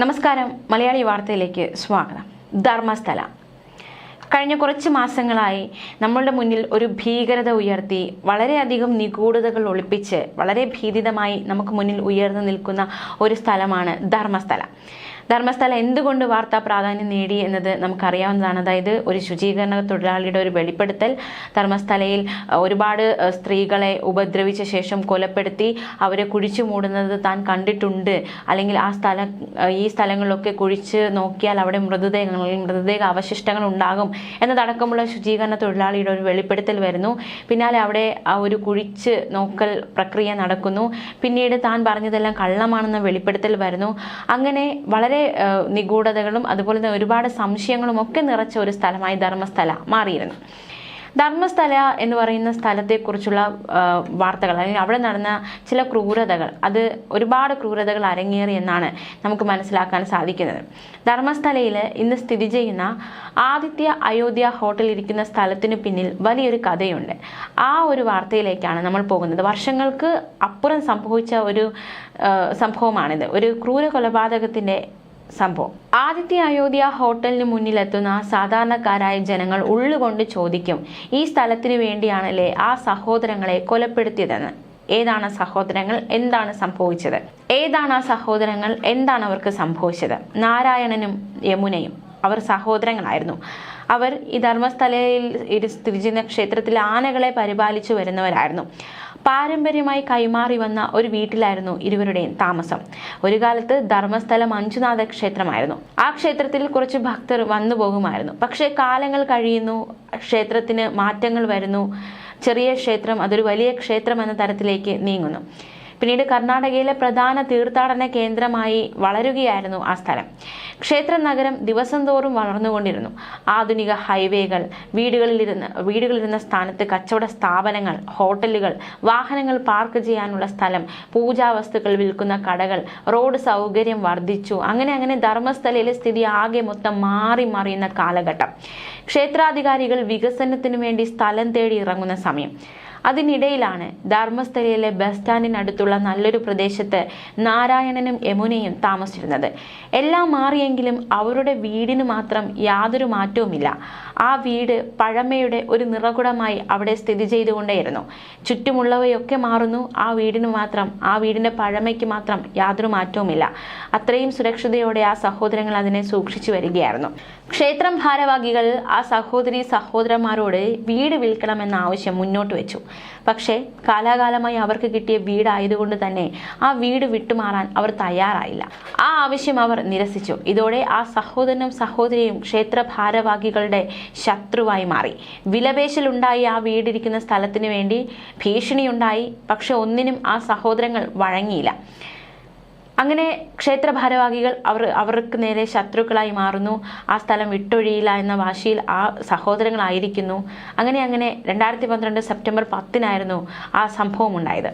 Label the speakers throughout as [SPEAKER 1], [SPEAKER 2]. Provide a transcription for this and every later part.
[SPEAKER 1] നമസ്കാരം. മലയാളി വാർത്തയിലേക്ക് സ്വാഗതം. ധർമ്മസ്ഥല. കഴിഞ്ഞ കുറച്ച് മാസങ്ങളായി നമ്മളുടെ മുന്നിൽ ഒരു ഭീകരത ഉയർത്തി വളരെയധികം നിഗൂഢതകൾ ഒളിപ്പിച്ച് വളരെ ഭീതിതമായി നമുക്ക് മുന്നിൽ ഉയർന്നു നിൽക്കുന്ന ഒരു സ്ഥലമാണ് ധർമ്മസ്ഥല. ധർമ്മസ്ഥല എന്തുകൊണ്ട് വാർത്താ പ്രാധാന്യം നേടി എന്നത് നമുക്കറിയാവുന്നതാണ്. അതായത് ഒരു ശുചീകരണ തൊഴിലാളിയുടെ ഒരു വെളിപ്പെടുത്തൽ ധർമ്മസ്ഥലയിൽ ഒരുപാട് സ്ത്രീകളെ ഉപദ്രവിച്ച ശേഷം കൊലപ്പെടുത്തി അവരെ കുഴിച്ചു മൂടുന്നത് താൻ കണ്ടിട്ടുണ്ട്. അല്ലെങ്കിൽ ആ സ്ഥലം ഈ സ്ഥലങ്ങളിലൊക്കെ കുഴിച്ച് നോക്കിയാൽ അവിടെ മൃതദേഹങ്ങൾ മൃതദേഹ അവശിഷ്ടങ്ങൾ ഉണ്ടാകും എന്നതടക്കമുള്ള ശുചീകരണ തൊഴിലാളിയുടെ ഒരു വെളിപ്പെടുത്തൽ വരുന്നു. പിന്നാലെ അവിടെ ആ ഒരു കുഴിച്ച് നോക്കൽ പ്രക്രിയ നടക്കുന്നു. പിന്നീട് താൻ പറഞ്ഞതെല്ലാം കള്ളമാണെന്ന വെളിപ്പെടുത്തൽ വരുന്നു. അങ്ങനെ വളരെ നിഗൂഢതകളും അതുപോലെ തന്നെ ഒരുപാട് സംശയങ്ങളും ഒക്കെ നിറച്ച ഒരു സ്ഥലമായി ധർമ്മസ്ഥല മാറിയിരുന്നു. ധർമ്മസ്ഥല എന്ന് പറയുന്ന സ്ഥലത്തെക്കുറിച്ചുള്ള വാർത്തകൾ അല്ലെങ്കിൽ അവിടെ നടന്ന ചില ക്രൂരതകൾ അത് ഒരുപാട് ക്രൂരതകൾ അരങ്ങേറി എന്നാണ് നമുക്ക് മനസ്സിലാക്കാൻ സാധിക്കുന്നത്. ധർമ്മസ്ഥലയിൽ ഇന്ന് സ്ഥിതി ചെയ്യുന്ന ആദിത്യ അയോധ്യ ഹോട്ടൽ ഇരിക്കുന്ന സ്ഥലത്തിന് പിന്നിൽ വലിയൊരു കഥയുണ്ട്. ആ ഒരു വാർത്തയിലേക്കാണ് നമ്മൾ പോകുന്നത്. വർഷങ്ങൾക്ക് അപ്പുറം സംഭവിച്ച ഒരു സംഭവമാണിത്. ഒരു ക്രൂര കൊലപാതകത്തിന്റെ സംഭവം. ആദിത്യ അയോധ്യ ഹോട്ടലിന് മുന്നിലെത്തുന്ന സാധാരണക്കാരായ ജനങ്ങൾ ഉള്ളുകൊണ്ട് ചോദിക്കും ഈ സ്ഥലത്തിന് വേണ്ടിയാണല്ലേ ആ സഹോദരങ്ങളെ കൊലപ്പെടുത്തിയതെന്ന്? ഏതാണ് സഹോദരങ്ങൾ? എന്താണ് സംഭവിച്ചത്? ഏതാണ് ആ സഹോദരങ്ങൾ? എന്താണ് അവർക്ക് സംഭവിച്ചത്? നാരായണനും യമുനയും അവർ സഹോദരങ്ങളായിരുന്നു. അവർ ഈ ധർമ്മസ്ഥലയിൽ സ്ഥിതി ചെയ്യുന്ന ക്ഷേത്രത്തിൽ ആനകളെ പരിപാലിച്ചു വരുന്നവരായിരുന്നു. പാരമ്പര്യമായി കൈമാറി വന്ന ഒരു വീട്ടിലായിരുന്നു ഇരുവരുടെയും താമസം. ഒരു കാലത്ത് ധർമ്മസ്ഥലം മഞ്ജുനാഥ ക്ഷേത്രമായിരുന്നു. ആ ക്ഷേത്രത്തിൽ കുറച്ച് ഭക്തർ വന്നു പോകുമായിരുന്നു. പക്ഷേ കാലങ്ങൾ കഴിയുന്നു ക്ഷേത്രത്തിന് മാറ്റങ്ങൾ വരുന്നു. ചെറിയ ക്ഷേത്രം അതൊരു വലിയ ക്ഷേത്രം എന്ന തരത്തിലേക്ക് നീങ്ങുന്നു. പിന്നീട് കർണാടകയിലെ പ്രധാന തീർത്ഥാടന കേന്ദ്രമായി വളരുകയായിരുന്നു ആ സ്ഥലം. ക്ഷേത്ര നഗരം ദിവസം തോറും വളർന്നുകൊണ്ടിരുന്നു. ആധുനിക ഹൈവേകൾ വീടുകളിലിരുന്ന് വീടുകളിലിരുന്ന സ്ഥാനത്ത് കച്ചവട സ്ഥാപനങ്ങൾ ഹോട്ടലുകൾ വാഹനങ്ങൾ പാർക്ക് ചെയ്യാനുള്ള സ്ഥലം പൂജാ വസ്തുക്കൾ വിൽക്കുന്ന കടകൾ റോഡ് സൗകര്യം വർദ്ധിച്ചു. അങ്ങനെ അങ്ങനെ ധർമ്മസ്ഥലയിലെ സ്ഥിതി ആകെ മൊത്തം മാറി മറിയുന്ന കാലഘട്ടം. ക്ഷേത്രാധികാരികൾ വികസനത്തിനു വേണ്ടി സ്ഥലം തേടി ഇറങ്ങുന്ന സമയം. അതിനിടയിലാണ് ധർമ്മസ്ഥലയിലെ ബസ് സ്റ്റാൻഡിനടുത്തുള്ള നല്ലൊരു പ്രദേശത്ത് നാരായണനും യമുനയും താമസിച്ചിരുന്നത്. എല്ലാം മാറിയെങ്കിലും അവരുടെ വീടിന് മാത്രം യാതൊരു മാറ്റവുമില്ല. ആ വീട് പഴമയുടെ ഒരു നിറകുടമായി അവിടെ സ്ഥിതി ചെയ്തുകൊണ്ടേയിരുന്നു. ചുറ്റുമുള്ളവയൊക്കെ മാറുന്നു. ആ വീടിന് മാത്രം ആ വീടിന്റെ പഴമയ്ക്ക് മാത്രം യാതൊരു മാറ്റവുമില്ല. അത്രയും സുരക്ഷിതയോടെ ആ സഹോദരങ്ങൾ അതിനെ സൂക്ഷിച്ചു വരികയായിരുന്നു. ക്ഷേത്രം ഭാരവാഹികൾ ആ സഹോദരി സഹോദരന്മാരോട് വീട് വിൽക്കണമെന്ന ആവശ്യം മുന്നോട്ട് വെച്ചു. പക്ഷേ കാലാകാലമായി അവർക്ക് കിട്ടിയ വീടായതുകൊണ്ട് തന്നെ ആ വീട് വിട്ടുമാറാൻ അവർ തയ്യാറായില്ല. ആ ആവശ്യം അവർ നിരസിച്ചു. ഇതോടെ ആ സഹോദരനും സഹോദരിയും ക്ഷേത്ര ഭാരവാഹികളുടെ ശത്രുവായി മാറി. വിലപേശലുണ്ടായി ആ വീടിരിക്കുന്ന സ്ഥലത്തിന് വേണ്ടി ഭീഷണിയുണ്ടായി. പക്ഷെ ഒന്നിനും ആ സഹോദരങ്ങൾ വഴങ്ങിയില്ല. അങ്ങനെ ക്ഷേത്ര ഭാരവാഹികൾ അവർ അവർക്ക് നേരെ ശത്രുക്കളായി മാറുന്നു. ആ സ്ഥലം വിട്ടൊഴിയില്ല എന്ന വാശിയിൽ ആ സഹോദരങ്ങളായിരിക്കുന്നു. അങ്ങനെ അങ്ങനെ രണ്ടായിരത്തി പന്ത്രണ്ട് സെപ്റ്റംബർ പത്തിനായിരുന്നു ആ സംഭവം ഉണ്ടായത്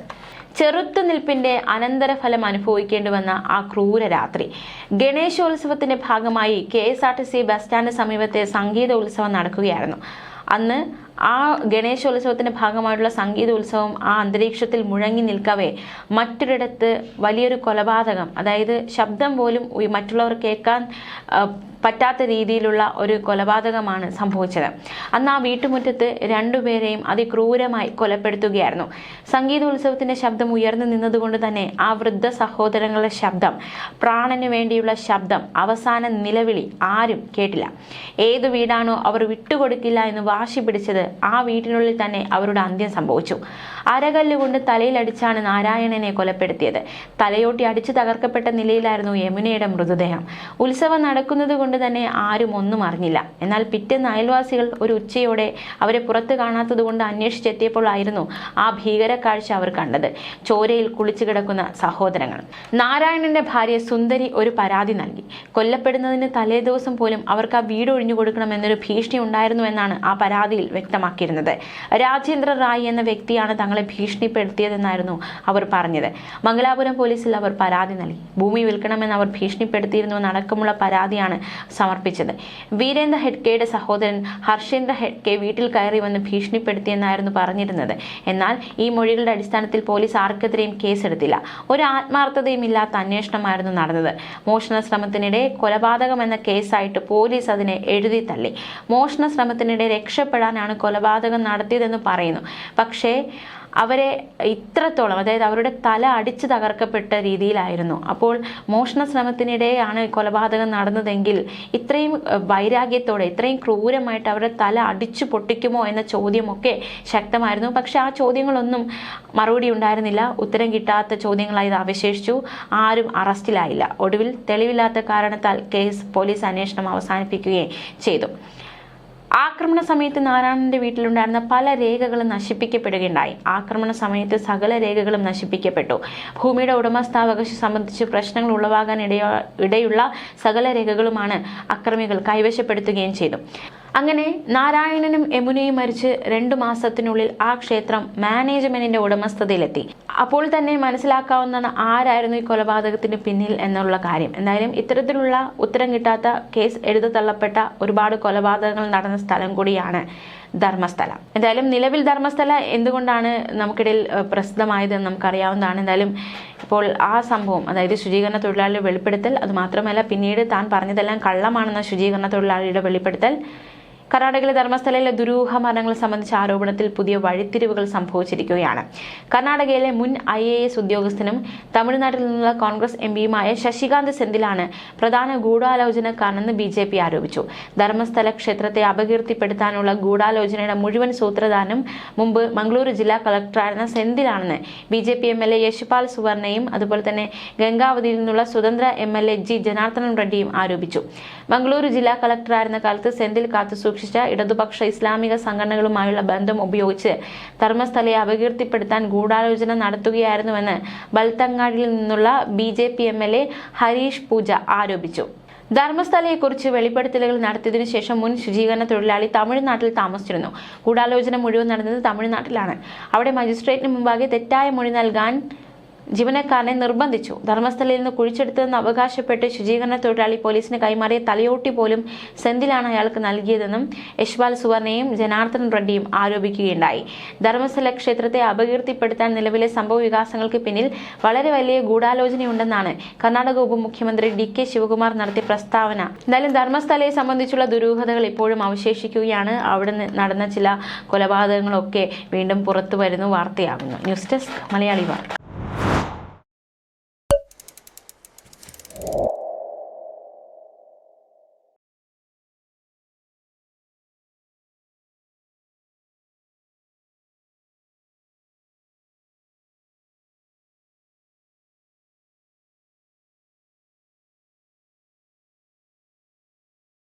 [SPEAKER 1] ചെറുത്തുനിൽപ്പിന്റെ അനന്തരഫലം അനുഭവിക്കേണ്ടി വന്ന ആ ക്രൂര രാത്രി. ഗണേശോത്സവത്തിന്റെ ഭാഗമായി K S R T C bus stand സമീപത്തെ സംഗീത ഉത്സവം നടക്കുകയായിരുന്നു. അന്ന് ആ ഗണേശോത്സവത്തിന്റെ ഭാഗമായിട്ടുള്ള സംഗീത ഉത്സവം ആ അന്തരീക്ഷത്തിൽ മുഴങ്ങി നിൽക്കവേ മറ്റൊരിടത്ത് വലിയൊരു കൊലപാതകം. അതായത് ശബ്ദം പോലും മറ്റുള്ളവർ കേൾക്കാൻ പറ്റാത്ത രീതിയിലുള്ള ഒരു കൊലപാതകമാണ് സംഭവിച്ചത്. അന്ന് ആ വീട്ടുമുറ്റത്ത് രണ്ടുപേരെയും അതിക്രൂരമായി കൊലപ്പെടുത്തുകയായിരുന്നു. സംഗീതോത്സവത്തിന്റെ ശബ്ദം ഉയർന്നു നിന്നതുകൊണ്ട് തന്നെ ആ വൃദ്ധ സഹോദരങ്ങളുടെ ശബ്ദം പ്രാണന് വേണ്ടിയുള്ള ശബ്ദം അവസാന നിലവിളി ആരും കേട്ടില്ല. ഏത് വീടാണോ അവർ വിട്ടുകൊടുക്കില്ല എന്ന് വാശി പിടിച്ചത് ആ വീട്ടിനുള്ളിൽ തന്നെ അവരുടെ അന്ത്യം സംഭവിച്ചു. അരകല്ലുകൊണ്ട് തലയിലടിച്ചാണ് നാരായണനെ കൊലപ്പെടുത്തിയത്. തലയോട്ടി അടിച്ചു തകർക്കപ്പെട്ട നിലയിലായിരുന്നു യമുനയുടെ മൃതദേഹം. ഉത്സവം നടക്കുന്നത് കൊണ്ട് തന്നെ ആരും ഒന്നും അറിഞ്ഞില്ല. എന്നാൽ പിറ്റേന്ന് അയൽവാസികൾ ഒരു ഉച്ചയോടെ അവരെ പുറത്ത് കാണാത്തത് കൊണ്ട് അന്വേഷിച്ചെത്തിയപ്പോഴായിരുന്നു ആ ഭീകര കാഴ്ച അവർ കണ്ടത്. ചോരയിൽ കുളിച്ചു കിടക്കുന്ന സഹോദരങ്ങൾ. നാരായണന്റെ ഭാര്യ സുന്ദരി ഒരു പരാതി നൽകി. കൊല്ലപ്പെടുന്നതിന് തലേദിവസം പോലും അവർക്ക് ആ വീട് ഒഴിഞ്ഞു കൊടുക്കണമെന്നൊരു ഭീഷണി ഉണ്ടായിരുന്നു എന്നാണ് ആ പരാതിയിൽ വ്യക്തം വ്യക്തമാക്കിയിരുന്നത് രാജേന്ദ്ര റായ് എന്ന വ്യക്തിയാണ് തങ്ങളെ ഭീഷണിപ്പെടുത്തിയതെന്നായിരുന്നു അവർ പറഞ്ഞത്. മംഗലാപുരം പോലീസിൽ അവർ പരാതി നൽകി. ഭൂമി വിൽക്കണമെന്ന് അവർ ഭീഷണിപ്പെടുത്തിയിരുന്നു എന്നടക്കമുള്ള പരാതിയാണ് സമർപ്പിച്ചത്. വീരേന്ദ്ര ഹെഡ്കെയുടെ സഹോദരൻ ഹർഷേന്ദ്ര ഹെഡ്കെ വീട്ടിൽ കയറി വന്ന് ഭീഷണിപ്പെടുത്തിയെന്നായിരുന്നു പറഞ്ഞിരുന്നത്. എന്നാൽ ഈ മൊഴികളുടെ അടിസ്ഥാനത്തിൽ പോലീസ് ആർക്കെതിരെയും കേസെടുത്തില്ല. ഒരു ആത്മാർത്ഥതയും ഇല്ലാത്ത അന്വേഷണമായിരുന്നു നടന്നത്. മോഷണ ശ്രമത്തിനിടെ കൊലപാതകം എന്ന കേസായിട്ട് പോലീസ് അതിനെ എഴുതി തള്ളി. മോഷണ ശ്രമത്തിനിടെ രക്ഷപ്പെടാനാണ് കൊലപാതകം നടത്തിയതെന്ന് പറയുന്നു. പക്ഷേ അവരെ ഇത്രത്തോളം അതായത് അവരുടെ തല അടിച്ചു തകർക്കപ്പെട്ട രീതിയിലായിരുന്നു. അപ്പോൾ മോഷണ ശ്രമത്തിനിടെയാണ് കൊലപാതകം നടന്നതെങ്കിൽ ഇത്രയും വൈരാഗ്യത്തോടെ ഇത്രയും ക്രൂരമായിട്ട് അവരുടെ തല അടിച്ചു പൊട്ടിക്കുമോ എന്ന ചോദ്യമൊക്കെ ശക്തമായിരുന്നു. പക്ഷെ ആ ചോദ്യങ്ങളൊന്നും മറുപടി ഉണ്ടായിരുന്നില്ല. ഉത്തരം കിട്ടാത്ത ചോദ്യങ്ങളായി അവശേഷിച്ചു. ആരും അറസ്റ്റിലായില്ല. ഒടുവിൽ തെളിവില്ലാത്ത കാരണത്താൽ കേസ് പോലീസ് അന്വേഷണം അവസാനിപ്പിക്കുകയും ചെയ്തു. ആക്രമണ സമയത്ത് നാരായണന്റെ വീട്ടിലുണ്ടായിരുന്ന പല രേഖകളും നശിപ്പിക്കപ്പെടുകയുണ്ടായി. ആക്രമണ സമയത്ത് സകല രേഖകളും നശിപ്പിക്കപ്പെട്ടു. ഭൂമിയുടെ ഉടമസ്ഥാവകാശം സംബന്ധിച്ച് പ്രശ്നങ്ങൾ ഉളവാകാൻ ഇടയ ഇടയുള്ള സകല രേഖകളുമാണ് അക്രമികൾ കൈവശപ്പെടുത്തുകയും ചെയ്തു. അങ്ങനെ നാരായണനും യമുനയും മരിച്ച് രണ്ടു മാസത്തിനുള്ളിൽ ആ ക്ഷേത്രം മാനേജ്മെന്റിന്റെ ഉടമസ്ഥതയിലെത്തി. അപ്പോൾ തന്നെ മനസ്സിലാക്കാവുന്നതാണ് ആരായിരുന്നു ഈ കൊലപാതകത്തിന് പിന്നിൽ എന്നുള്ള കാര്യം. എന്തായാലും ഇത്തരത്തിലുള്ള ഉത്തരം കിട്ടാത്ത കേസ് എഴുതത്തള്ളപ്പെട്ട ഒരുപാട് കൊലപാതകങ്ങൾ നടന്ന സ്ഥലം കൂടിയാണ് ധർമ്മസ്ഥല. എന്തായാലും നിലവിൽ ധർമ്മസ്ഥല എന്തുകൊണ്ടാണ് നമുക്കിടയിൽ പ്രസിദ്ധമായതെന്ന് നമുക്കറിയാവുന്നതാണ്. എന്തായാലും ഇപ്പോൾ ആ സംഭവം അതായത് ശുചീകരണ തൊഴിലാളിയുടെ വെളിപ്പെടുത്തൽ അത് മാത്രമല്ല പിന്നീട് താൻ പറഞ്ഞതെല്ലാം കള്ളമാണെന്ന ശുചീകരണ തൊഴിലാളിയുടെ വെളിപ്പെടുത്തൽ കർണാടകയിലെ ധർമ്മസ്ഥലയിലെ ദുരൂഹ മരണങ്ങൾ സംബന്ധിച്ച ആരോപണത്തിൽ പുതിയ വഴിത്തിരിവുകൾ സംഭവിച്ചിരിക്കുകയാണ്. കർണാടകയിലെ മുൻ ഐ എ എസ് ഉദ്യോഗസ്ഥനും തമിഴ്നാട്ടിൽ നിന്നുള്ള കോൺഗ്രസ് എം പിയുമായ ശശികാന്ത് സെന്തിലാണ് പ്രധാന ഗൂഢാലോചനക്കാരനെന്ന് ബി ജെ പി ആരോപിച്ചു. ധർമ്മസ്ഥല ക്ഷേത്രത്തെ അപകീർത്തിപ്പെടുത്താനുള്ള ഗൂഢാലോചനയുടെ മുഴുവൻ സൂത്രധാനും മുമ്പ് മംഗളൂരു ജില്ലാ കളക്ടറായിരുന്ന സെന്തിലാണെന്ന് B J P M L A Yashpal സുവർണയും അതുപോലെ തന്നെ ഗംഗാവതിയിൽ നിന്നുള്ള സ്വതന്ത്ര M L A G Janardhanan റെഡ്ഡിയും ആരോപിച്ചു. മംഗളൂരു ജില്ലാ കളക്ടറായിരുന്ന കാലത്ത് സെന്തിൽ കാത്തുസൂക്ഷിച്ച. ഇടതുപക്ഷ ഇസ്ലാമിക സംഘടനകളുമായുള്ള ബന്ധം ഉപയോഗിച്ച് ധർമ്മസ്ഥലയെ അപകീർത്തിപ്പെടുത്താൻ ഗൂഢാലോചന നടത്തുകയായിരുന്നുവെന്ന് ബൽത്തങ്ങാടിയിൽ നിന്നുള്ള B J P M L A Harish Pooja ആരോപിച്ചു. ധർമ്മസ്ഥലയെക്കുറിച്ച് വെളിപ്പെടുത്തലുകൾ നടത്തിയതിനു ശേഷം മുൻ ശുചീകരണ തൊഴിലാളി തമിഴ്നാട്ടിൽ താമസിച്ചിരുന്നു. ഗൂഢാലോചന മുഴുവൻ നടന്നത് തമിഴ്നാട്ടിലാണ്. അവിടെ മജിസ്ട്രേറ്റിന് മുമ്പാകെ തെറ്റായ മൊഴി നൽകാൻ ജീവനക്കാരനെ നിർബന്ധിച്ചു. ധർമ്മസ്ഥലയിൽ നിന്ന് കുഴിച്ചെടുത്തതെന്ന് അവകാശപ്പെട്ട് ശുചീകരണ തൊഴിലാളി പോലീസിന് കൈമാറിയ തലയോട്ടി പോലും സെന്തിലാണ് അയാൾക്ക് നൽകിയതെന്നും യശ്പാൽ സുവർണയും ജനാർദ്ദൻ റെഡ്ഡിയും ആരോപിക്കുകയുണ്ടായി. ധർമ്മസ്ഥല ക്ഷേത്രത്തെ അപകീർത്തിപ്പെടുത്താൻ നിലവിലെ സംഭവ വികാസങ്ങൾക്ക് പിന്നിൽ വളരെ വലിയ ഗൂഢാലോചനയുണ്ടെന്നാണ് കർണാടക ഉപമുഖ്യമന്ത്രി ഡി കെ ശിവകുമാർ നടത്തിയ പ്രസ്താവന. എന്തായാലും ധർമ്മസ്ഥലയെ സംബന്ധിച്ചുള്ള ദുരൂഹതകൾ ഇപ്പോഴും അവശേഷിക്കുകയാണ്. അവിടെ നടന്ന ചില കൊലപാതകങ്ങളൊക്കെ വീണ്ടും പുറത്തു വരുന്നു. വാർത്തയാകുന്നു. ന്യൂസ് ഡെസ്ക് മലയാളി വാർത്ത.